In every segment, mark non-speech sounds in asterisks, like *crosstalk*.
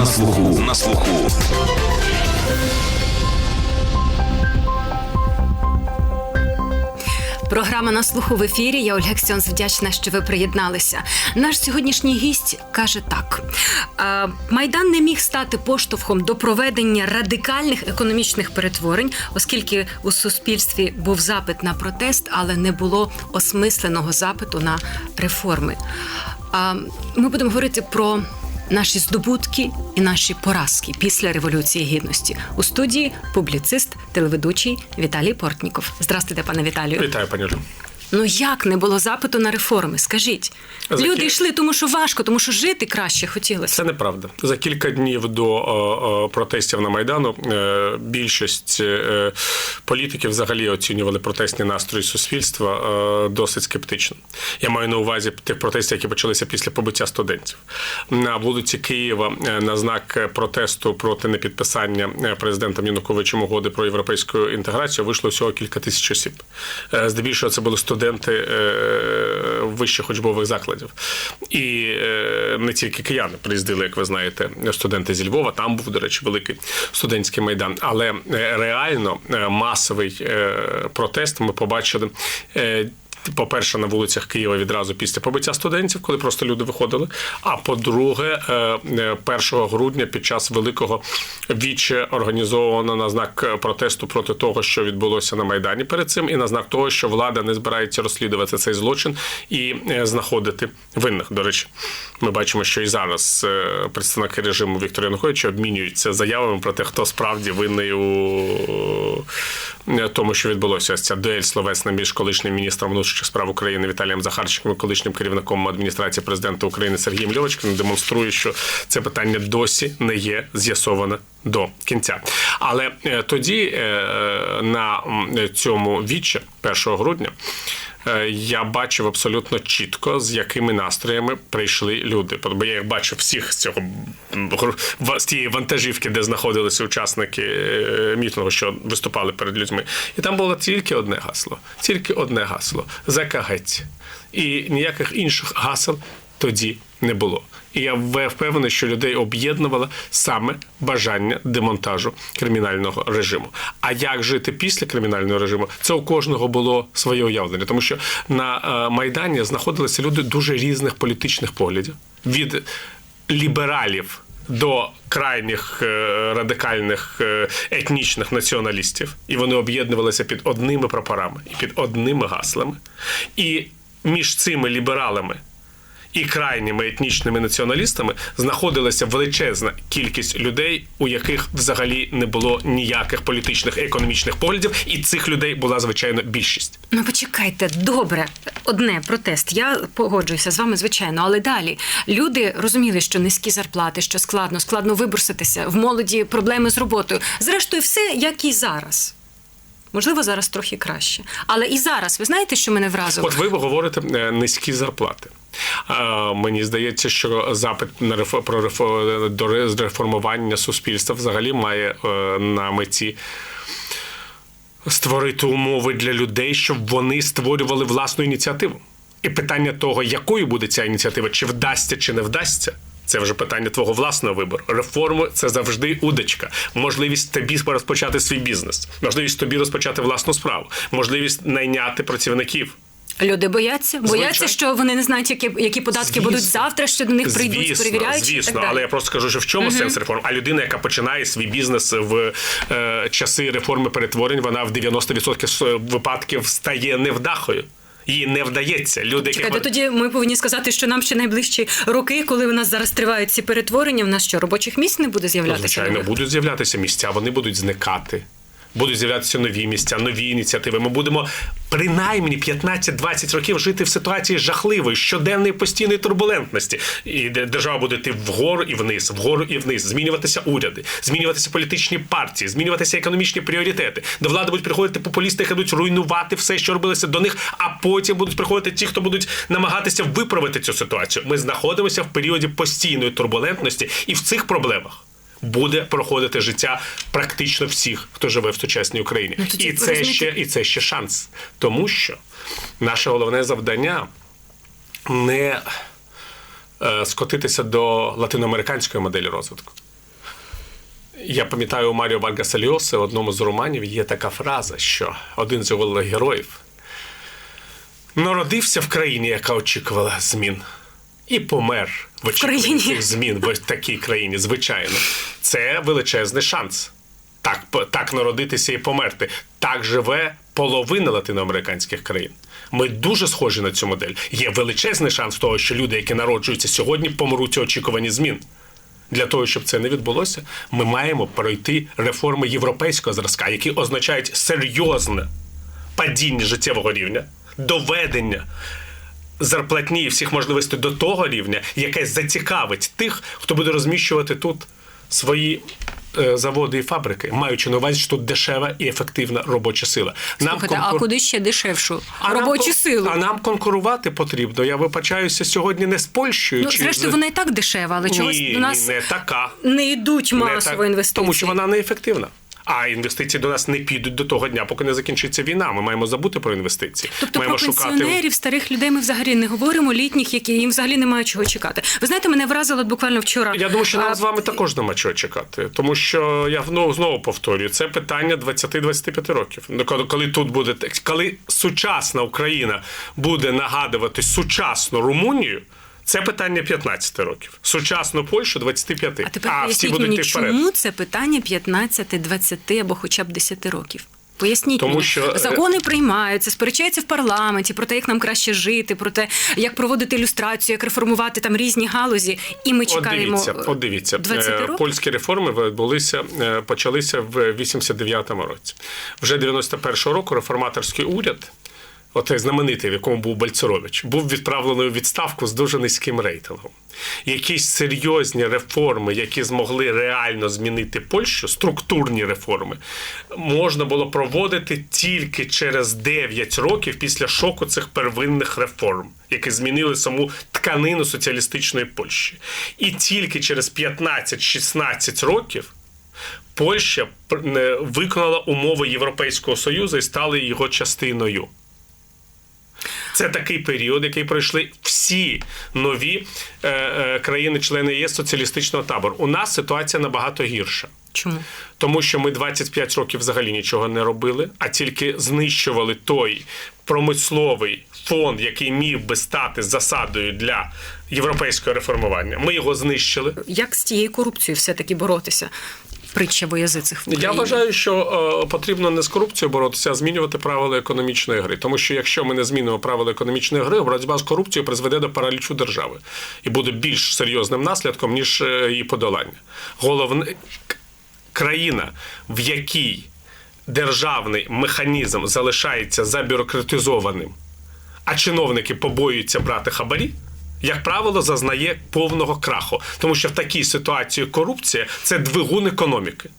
На слуху. На слуху. Програма на слуху в ефірі. Я Ольга Ксьонс вдячна, що ви приєдналися. Наш сьогоднішній гість каже так: «Е, майдан не міг стати поштовхом до проведення радикальних економічних перетворень, оскільки у суспільстві був запит на протест, але не було осмисленого запиту на реформи. Ми будемо говорити про. Наші здобутки і наші поразки після революції гідності у студії публіцист, телеведучий Віталій Портніков. Здравствуйте, пане Віталію. Вітаю, пані. Ну як не було запиту на реформи? Скажіть, За люди ки- йшли, тому що важко, тому що жити краще хотілося. Це неправда. За кілька днів до е, е, протестів на майдану е, більшість е, політиків взагалі оцінювали протестні настрої суспільства е, досить скептично. Я маю на увазі тих протестів, які почалися після побиття студентів на вулиці Києва е, на знак протесту проти непідписання президентом Януковичем угоди про європейську інтеграцію вийшло всього кілька тисяч осіб. Е, Здебільшого це були студенти е, вищих учбових закладів. І е, не тільки кияни приїздили, як ви знаєте, студенти зі Львова. Там був, до речі, великий студентський майдан. Але е, реально масовий протест ми побачили. Е, По-перше, на вулицях Києва відразу після побиття студентів, коли просто люди виходили. А по-друге, е, е, 1 грудня під час великого віче організовано на знак е, протесту проти того, що відбулося на майдані перед цим, і на знак того, що влада не збирається розслідувати цей злочин і е, знаходити винних. До речі, ми бачимо, що і зараз е, представники режиму Віктора Януковича обмінюються заявами про те, хто справді винний у е, тому, що відбулося. Ця дуель словесна між колишнім міністром внутрішніх справ України Віталієм Захарченком і колишнім керівником адміністрації президента України Сергієм Льовочкиним демонструє, що це питання досі не є з'ясоване до кінця. Але е, тоді е, на цьому вічі 1 грудня. Е, Я бачив абсолютно чітко, з якими настроями прийшли люди. Бо я їх бачив всіх з цього з тієї вантажівки, де знаходилися учасники е, мітингу, що виступали перед людьми. І там було тільки одне гасло, тільки одне гасло закагець. І ніяких інших гасел тоді не було. І я впевнений, що людей об'єднувало саме бажання демонтажу кримінального режиму. А як жити після кримінального режиму? Це у кожного було своє уявлення, тому що на е, майдані знаходилися люди дуже різних політичних поглядів від лібералів. До крайніх е, радикальних е, етнічних націоналістів, і вони об'єднувалися під одними прапорами і під одними гаслами. І між цими лібералами і крайніми етнічними націоналістами знаходилася величезна кількість людей, у яких взагалі не було ніяких політичних і економічних поглядів, і цих людей була звичайно більшість. Ну почекайте, добре, одне протест. Я погоджуюся з вами, звичайно, але далі люди розуміли, що низькі зарплати, що складно, складно виборситися в молоді, проблеми з роботою. Зрештою, все як і зараз. Можливо, зараз трохи краще. Але і зараз, ви знаєте, що мене вразило? От ви говорите е, низькі зарплати. Мені здається, що запит на про реформування суспільства взагалі має е, на меті. Створити умови для людей, щоб вони створювали власну ініціативу. І питання того, якою буде ця ініціатива, чи вдасться, чи не вдасться, це вже питання твого власного вибору. Реформи це завжди удочка. Можливість тобі розпочати свій бізнес, можливість тобі розпочати власну справу, можливість найняти працівників. Люди бояться, бояться, Звичайно. що вони не знають, які, які податки Звісно. будуть завтра, що до них прийдуть, звісно, перевіряють. Звісно, так але я просто скажу, що в чому сенс реформ? А людина, яка починає свій бізнес в е, часи реформи перетворень, вона в 90% випадків стає невдахою. Їй не вдається. Люди, які тоді ми повинні сказати, що нам ще найближчі роки, коли у нас зараз тривають ці перетворення, в нас що робочих місць не буде з'являтися? звичайно будуть з'являтися місця, вони будуть зникати. Будуть з'являтися нові місця, нові ініціативи. Ми будемо принаймні 15-20 років жити в ситуації жахливої, щоденної постійної турбулентності. І де держава буде йти вгору і вниз, вгору і вниз, змінюватися уряди, змінюватися політичні партії, змінюватися економічні пріоритети. До влади будуть приходити популісти, які будуть руйнувати все, що робилося до них, а потім будуть приходити ті, хто будуть намагатися виправити цю ситуацію. Ми знаходимося в періоді постійної турбулентності, і в цих проблемах буде проходити життя практично всіх, хто живе в сучасній Україні. Ну, і це ще і це ще шанс, тому що наше головне завдання не е, скотитися до латиноамериканської моделі розвитку. Я пам'ятаю у Маріо Варгаса Льоси в одному з романів є така фраза, що один з його героїв народився в країні, яка очікувала змін, і помер в очікуванні цих змін в такій країні, звичайно. Це величезний шанс. Так, так народитися і померти. Так живе половина латиноамериканських країн. Ми дуже схожі на цю модель. Є величезний шанс того, що люди, які народжуються сьогодні, помруть у очікуванні змін. Для того, щоб це не відбулося, ми маємо пройти реформи європейського зразка, які означають серйозне падіння життєвого рівня, доведення зарплатні і всіх можливостей до того рівня, яке зацікавить тих, хто буде розміщувати тут свої. е, Заводи і фабрики, маючи на увазі, що тут дешева і ефективна робоча сила. Слухайте, а куди ще дешевшу а нам робочу кон- силу? А нам конкурувати потрібно. Я вибачаюся сьогодні не з Польщею. Ну, чи зрештою, вона і так дешева, але чогось ні, до нас не така. не йдуть Не масово так, інвестиції. Тому що вона неефективна. А інвестиції до нас не підуть до того дня, поки не закінчиться війна. Ми маємо забути про інвестиції. Тобто маємо про пенсіонерів, старих людей ми взагалі не говоримо, літніх, які їм взагалі немає чого чекати. Ви знаєте, мене вразило буквально вчора. Я думаю, що нам а, з вами також нема чого чекати, тому що я знову, знову повторюю, це питання 20-25 років. Ну, коли тут буде коли сучасна Україна буде нагадувати сучасну Румунію. Це питання 15 років. Сучасну Польщу 25. А тепер всі будуть мені, чому це питання 15, 20 або хоча б 10 років. Поясніть Тому мені. що, е, закони приймаються, сперечаються в парламенті про те, як нам краще жити, про те, як проводити ілюстрацію, як реформувати там різні галузі. І ми От чекаємо дивіться, от дивіться. 20 Е, років. Польські реформи відбулися, е, почалися в 89-му році. Вже 91-го року реформаторський уряд, отей знаменитий, в якому був Бальцерович, був відправлений у відставку з дуже низьким рейтингом. Якісь серйозні реформи, які змогли реально змінити Польщу, структурні реформи, можна було проводити тільки через 9 років після шоку цих первинних реформ, які змінили саму тканину соціалістичної Польщі. І тільки через 15-16 років. Польща не виконала умови Європейського Союзу і стала його частиною. Це такий період, який пройшли всі нові е, е, країни-члени ЄС соціалістичного табору. У нас ситуація набагато гірша. Чому? Тому що ми 25 років взагалі нічого не робили, а тільки знищували той промисловий фонд, який міг би стати засадою для європейського реформування. Ми його знищили. Як з тією корупцією все-таки боротися? Притча в Я Україні. вважаю, що е, потрібно не з корупцією боротися, а змінювати правила економічної гри. Тому що якщо ми не змінимо правила економічної гри, боротьба з корупцією призведе до паралічу держави і буде більш серйозним наслідком, ніж е, її подолання. Головне країна, в якій державний механізм залишається забюрократизованим, а чиновники побоюються брати хабарі. Як правило, зазнає повного краху, тому що в такій ситуації корупція це двигун економіки.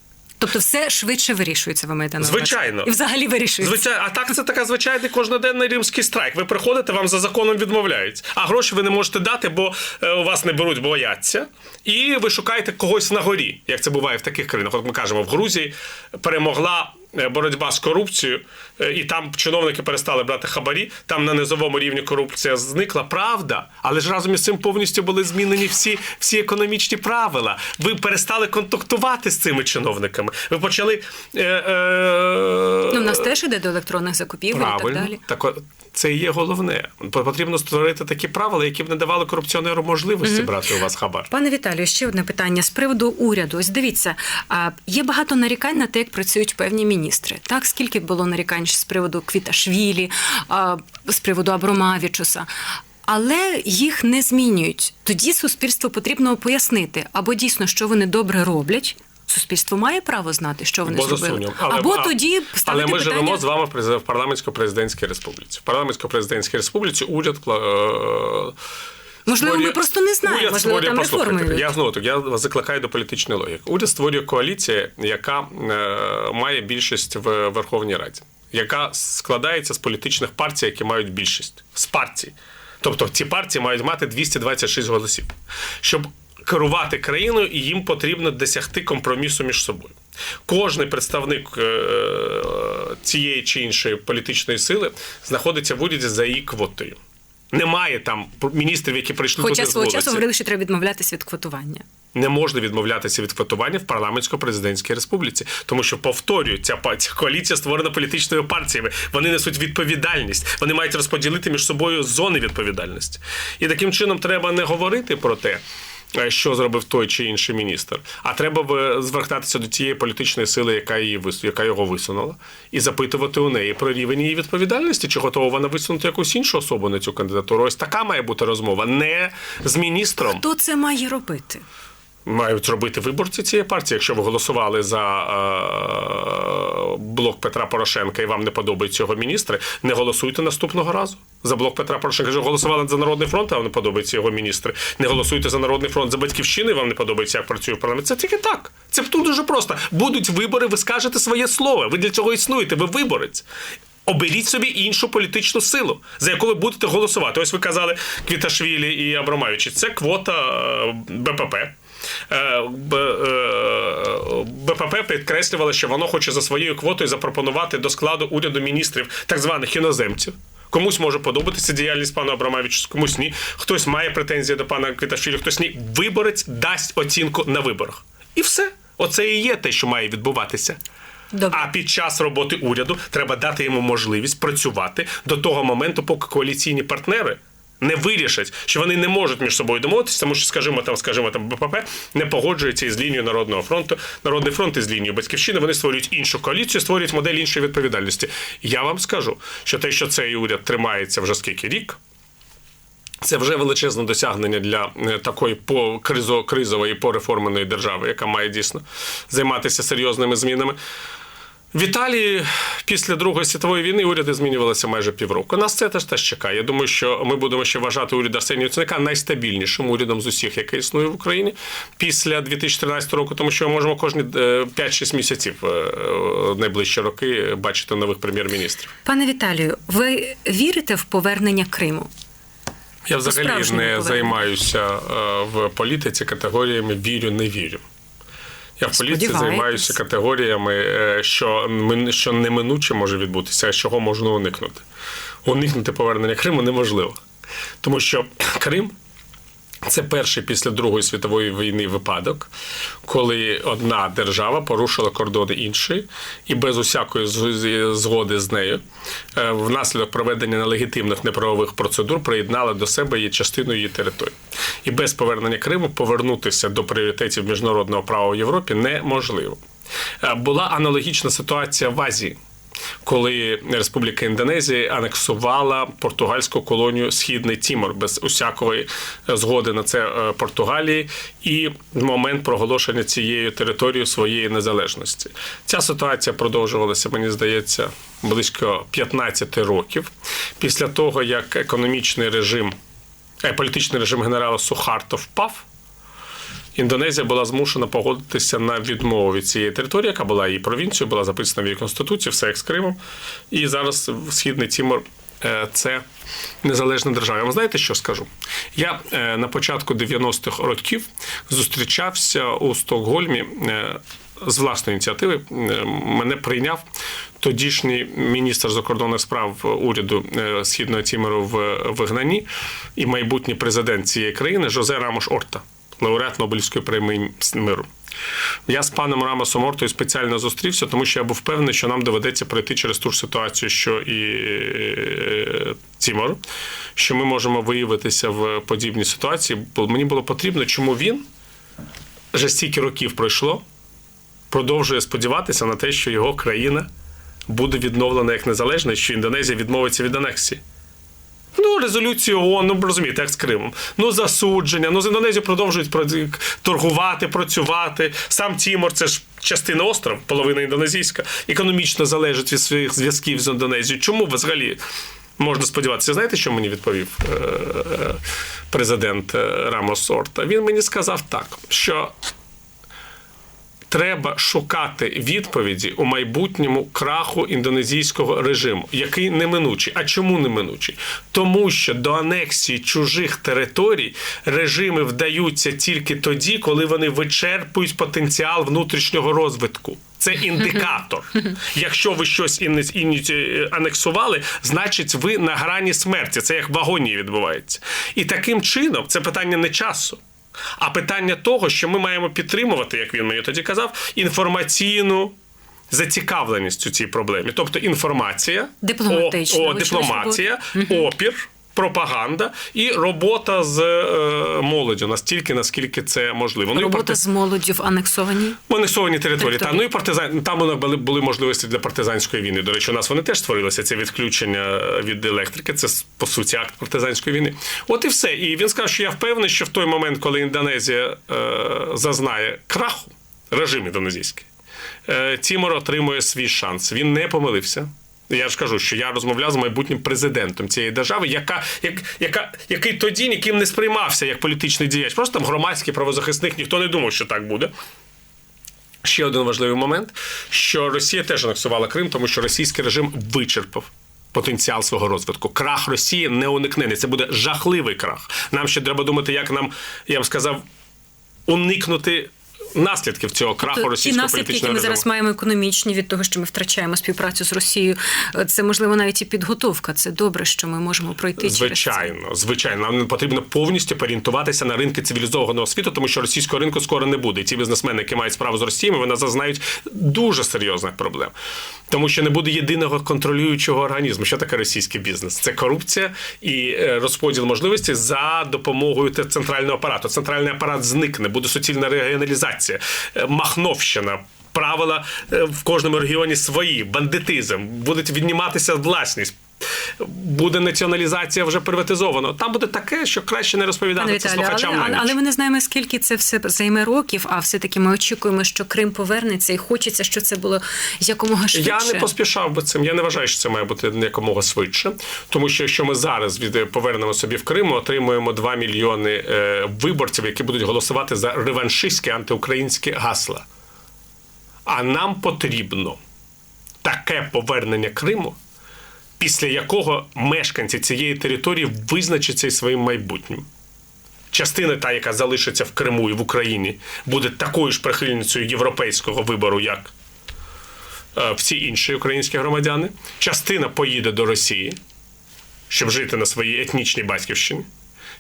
Тобто все швидше вирішується, ви маєте на увазі? Звичайно. І взагалі вирішується. Звичайно, а так це така звичайний кожноденний римський страйк. Ви приходите, вам за законом відмовляють, а гроші ви не можете дати, бо е, у вас не беруть, бояться. І ви шукаєте когось на горі, як це буває в таких країнах. От ми кажемо, в Грузії перемогла. Е, Боротьба з корупцією, е, і там чиновники перестали брати хабарі. Там на низовому рівні корупція зникла. Правда, але ж разом із цим повністю були змінені всі, всі економічні правила. Ви перестали контактувати з цими чиновниками. Ви почали. Е, е, Ну, в нас теж іде до електронних закупівель і так Правильно. далі. Так це і є головне. Потрібно створити такі правила, які б не давали корупціонеру можливості брати у вас хабар. Пане Віталію, ще одне питання з приводу уряду. Ось дивіться, є багато нарікань на те, як працюють певні міністри. Так, скільки було нарікань з приводу Квіташвілі, з приводу Абромавічуса. Але їх не змінюють. Тоді суспільству потрібно пояснити або дійсно, що вони добре роблять. Суспільство має право знати, що вони Поза зробили. Але- або а- тоді Але ми питання... живемо з вами в в парламентсько-президентській республіці. В парламентсько-президентській республіці уряд. е, Можливо, ми просто не знаємо, Уряд можливо, створює- там реформи. Я знову так, я вас закликаю до політичної логіки. Уряд створює коаліцію, яка е, має більшість в Верховній Раді, яка складається з політичних партій, які мають більшість. З партій. Тобто ці партії мають мати 226 голосів. Щоб керувати країною, і їм потрібно досягти компромісу між собою. Кожний представник е, цієї чи іншої політичної сили знаходиться в уряді за її квотою. Немає там міністрів, які прийшли Хоча свого часу говорили, що треба відмовлятися від квотування. Не можна відмовлятися від квотування в парламентсько-президентській республіці, тому що повторюю, ця коаліція створена політичними партіями. Вони несуть відповідальність. Вони мають розподілити між собою зони відповідальності. І таким чином треба не говорити про те. Е, Що зробив той чи інший міністр, а треба звертатися до тієї політичної сили, яка її яка його висунула, і запитувати у неї про рівень її відповідальності, чи готова вона висунути якусь іншу особу на цю кандидатуру. Ось така має бути розмова, не з міністром. Хто це має робити? Мають робити виборці цієї партії. Якщо ви голосували за е, блок Петра Порошенка і вам не подобаються його міністри, не голосуйте наступного разу. За блок Петра Порошенка. Якщо голосували за Народний фронт, а вам не подобаються його міністри. Не голосуйте за Народний фронт за батьківщини, вам не подобається, як працює в парламенті. Це тільки так. Це тут дуже просто. Будуть вибори, ви скажете своє слово. Ви для цього існуєте, ви виборець. Оберіть собі іншу політичну силу, за яку ви будете голосувати. Ось ви казали Квіташвілі і Абромавичі. Це квота е, БПП. Е, е, БПП підкреслювало, що воно хоче за своєю квотою запропонувати до складу уряду міністрів так званих іноземців. Комусь може подобатися діяльність пана Абрамавича, комусь ні. Хтось має претензії до пана Квіташвілі, хтось ні. Виборець дасть оцінку на виборах. І все. Оце і є те, що має відбуватися. Добре. А під час роботи уряду треба дати йому можливість працювати до того моменту, поки коаліційні партнери не вирішать, що вони не можуть між собою домовитися, тому що, скажімо, там, скажімо, там БПП не погоджується із лінією Народного фронту, Народний фронт із лінією батьківщини. Вони створюють іншу коаліцію, створюють модель іншої відповідальності. Я вам скажу, що те, що цей уряд тримається вже скільки рік. Це вже величезне досягнення для е, такої по кризової пореформеної держави, яка має дійсно займатися серйозними змінами. В Італії після Другої світової війни уряди змінювалися майже півроку. Нас це теж теж чекає. Я думаю, що ми будемо ще вважати уряд Арсенія Яценюка найстабільнішим урядом з усіх, який існує в Україні після 2014 року, тому що ми можемо кожні е, 5-6 місяців е, е, найближчі роки бачити нових прем'єр-міністрів. Пане Віталію, ви вірите в повернення Криму? Я взагалі не займаюся е, в політиці категоріями вірю, не вірю. Я в політиці займаюся категоріями, е, що, що неминуче може відбутися, а чого можна уникнути. Уникнути повернення Криму неможливо. Тому що Крим це перший після Другої світової війни випадок, коли одна держава порушила кордони іншої, і без усякої згоди з нею, е, внаслідок проведення нелегітимних неправових процедур приєднала до себе її частину її території. І без повернення Криму повернутися до пріоритетів міжнародного права в Європі неможливо. Е, Була аналогічна ситуація в Азії коли Республіка Індонезія анексувала португальську колонію Східний Тімор без усякої е, згоди на це е, Португалії і момент проголошення цією територією своєї незалежності. Ця ситуація продовжувалася, мені здається, близько 15 років після того, як економічний режим, е, політичний режим генерала Сухарто впав. Індонезія була змушена погодитися на відмову від цієї території, яка була її провінцією, була записана в її конституції, все як з Кримом. І зараз Східний Тімор е, це незалежна держава. Я вам знаєте, що скажу? Я е, на початку 90-х років зустрічався у Стокгольмі. е, З власної ініціативи мене прийняв тодішній міністр закордонних справ уряду Східного Тімору в вигнанні і майбутній президент цієї країни Жозе Рамош Орта лауреат Нобелівської премії миру. Я з паном Рамосом Ортою спеціально зустрівся, тому що я був впевнений, що нам доведеться пройти через ту ж ситуацію, що і е, Тімор, що ми можемо виявитися в подібній ситуації. Бо мені було потрібно, чому він вже стільки років пройшло, продовжує сподіватися на те, що його країна буде відновлена як незалежна, що Індонезія відмовиться від анексії. Ну, резолюцію ООН, ну розумієте, як з Кримом. Ну, засудження. Ну, з Індонезією продовжують про- торгувати, працювати. Сам Тімор це ж частина острова, половина індонезійська, економічно залежить від своїх зв'язків з Індонезією. Чому взагалі можна сподіватися? Знаєте, що мені відповів е, е, президент е, Рамос Орта? Він мені сказав так, що треба шукати відповіді у майбутньому краху індонезійського режиму, який неминучий. А чому неминучий? Тому що до анексії чужих територій режими вдаються тільки тоді, коли вони вичерпують потенціал внутрішнього розвитку. Це індикатор. *laughs* Якщо ви щось анексували, значить ви на грані смерті. Це як в агонії відбувається. І таким чином це питання не часу. А питання того, що ми маємо підтримувати, як він мені тоді казав, інформаційну. Зацікавленість у цій проблемі, тобто інформація, Дипломатична, о, о, вочевидь, дипломація, опір, пропаганда і робота з е, молоддю настільки, наскільки це можливо. Ну, Робота парти- з молоддю в анексованій. в анексованій території. Та, ну і партизан там були, були можливості для партизанської війни. До речі, у нас вони теж створилися. Це відключення від електрики. Це по суті акт партизанської війни. От і все. І він сказав, що я впевнений, що в той момент, коли Індонезія е, зазнає краху, режим індонезійський, е, Тімор отримує свій шанс. Він не помилився. Я ж кажу, що я розмовляв з майбутнім президентом цієї держави, яка, як, яка, який тоді ніким не сприймався як політичний діяч. Просто там громадський правозахисник, ніхто не думав, що так буде. Ще один важливий момент, що Росія теж анексувала Крим, тому що російський режим вичерпав. Потенціал свого розвитку. Крах Росії не уникнений. Це буде жахливий крах. Нам ще треба думати, як нам, я б сказав, уникнути наслідків цього краху То ті російського наслідки, які ми режиму. зараз маємо економічні від того, що ми втрачаємо співпрацю з Росією, е, це можливо навіть і підготовка. Це добре, що ми можемо пройти через це. Звичайно, звичайно, нам потрібно повністю орієнтуватися на ринки цивілізованого світу, тому що російського ринку скоро не буде. І ті бізнесмени, які мають справу з Росією, вони зазнають дуже серйозних проблем. Тому що не буде єдиного контролюючого організму. Що таке російський бізнес? Це корупція і е, розподіл можливостей за допомогою центрального апарату. Центральний апарат зникне, буде суцільна регіоналізація, е, махновщина. Правила е, в кожному регіоні свої, бандитизм, будуть відніматися власність. Буде націоналізація вже приватизовано. Там буде таке, що краще не розповідати Пане це Віталію, але, на ніч. але ми не знаємо, скільки це все займе років, а все-таки ми очікуємо, що Крим повернеться, і хочеться, щоб це було якомога швидше. Я не поспішав би цим. Я не вважаю, що це має бути якомога швидше. Тому що якщо ми зараз від повернемо собі в Крим, ми отримуємо 2 мільйони е, виборців, які будуть голосувати за реваншистські антиукраїнські гасла. А нам потрібно таке повернення Криму, після якого мешканці цієї території визначаться і своїм майбутнім. Частина, та, яка залишиться в Криму і в Україні, буде такою ж прихильницею європейського вибору, як е, всі інші українські громадяни. Частина поїде до Росії, щоб жити на своїй етнічній батьківщині.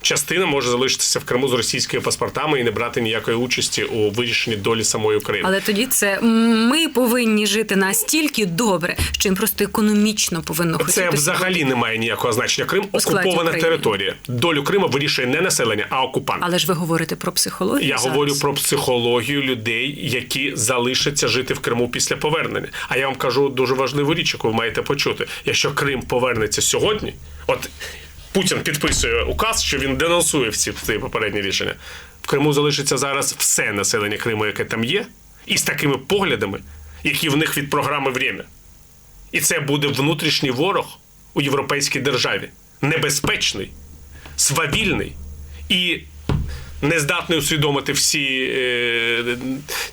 Частина може залишитися в Криму з російськими паспортами і не брати ніякої участі у вирішенні долі самої України. Але тоді це ми повинні жити настільки добре, що їм просто економічно повинно Це взагалі не має ніякого значення. Крим окупована територія. Долю Криму вирішує не населення, а окупант. Але ж ви говорите про психологію. Я зараз. говорю про психологію людей, які залишаться жити в Криму після повернення. А я вам кажу дуже важливу річ, яку ви маєте почути. Якщо Крим повернеться сьогодні, от Путін підписує указ, що він денонсує всі ці попередні рішення. В Криму залишиться зараз все населення Криму, яке там є, і з такими поглядами, які в них від програми «Время». І це буде внутрішній ворог у європейській державі. Небезпечний, свавільний і нездатний усвідомити всі е,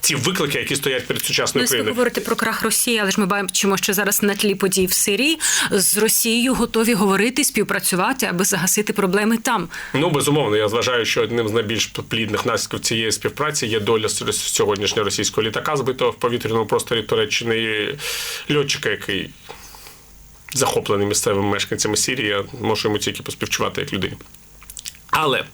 ці виклики, які стоять перед Ну, сучасною Україною. говорите про крах Росії, але ж ми бачимо, що зараз на тлі подій в Сирії з Росією готові говорити, співпрацювати, аби загасити проблеми там. Ну, безумовно, я вважаю, що одним з найбільш плідних наслідків цієї співпраці є доля сьогоднішнього російського літака, збитого в повітряному просторі Туреччини льотчика, який захоплений місцевими мешканцями Сирії. Я можу йому тільки поспівчувати як людині. Але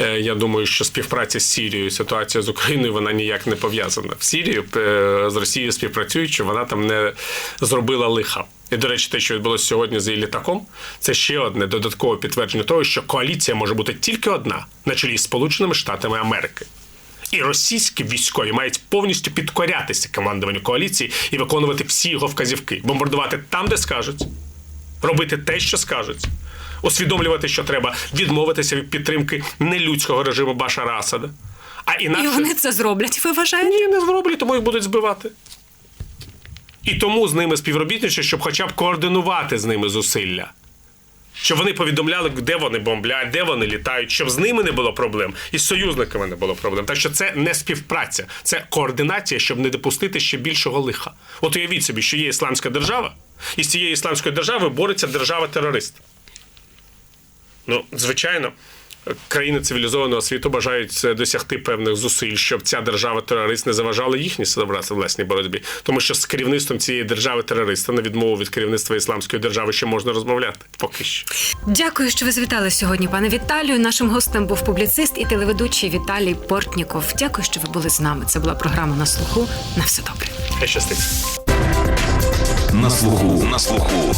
е, я думаю, що співпраця з Сірією, ситуація з Україною, вона ніяк не пов'язана. В Сірії е, з Росією співпрацюючи, вона там не зробила лиха. І, до речі, те, що відбулося сьогодні з її літаком, це ще одне додаткове підтвердження того, що коаліція може бути тільки одна на чолі з Сполученими Штатами Америки. І російські військові мають повністю підкорятися командуванню коаліції і виконувати всі його вказівки, бомбардувати там, де скажуть, робити те, що скажуть, усвідомлювати, що треба, відмовитися від підтримки нелюдського режиму Башара Асада. А І вони це зроблять. Ви вважаєте? ні, не зроблять, тому їх будуть збивати. І тому з ними співробітничать, щоб хоча б координувати з ними зусилля. Щоб вони повідомляли, де вони бомблять, де вони літають, щоб з ними не було проблем, і з союзниками не було проблем. Так що це не співпраця, це координація, щоб не допустити ще більшого лиха. От уявіть собі, що є ісламська держава, і з цієї ісламської держави бореться держава-терорист. Ну, звичайно, країни цивілізованого світу бажають е, досягти певних зусиль, щоб ця держава терорист не заважала їхній власній боротьбі, тому що з керівництвом цієї держави терориста на відмову від керівництва ісламської держави ще можна розмовляти поки що. Дякую, що ви завітали сьогодні, пане Віталію. Нашим гостем був публіцист і телеведучий Віталій Портніков. Дякую, що ви були з нами. Це була програма на слуху. На все добре. Хай щастить. На слуху, на слуху.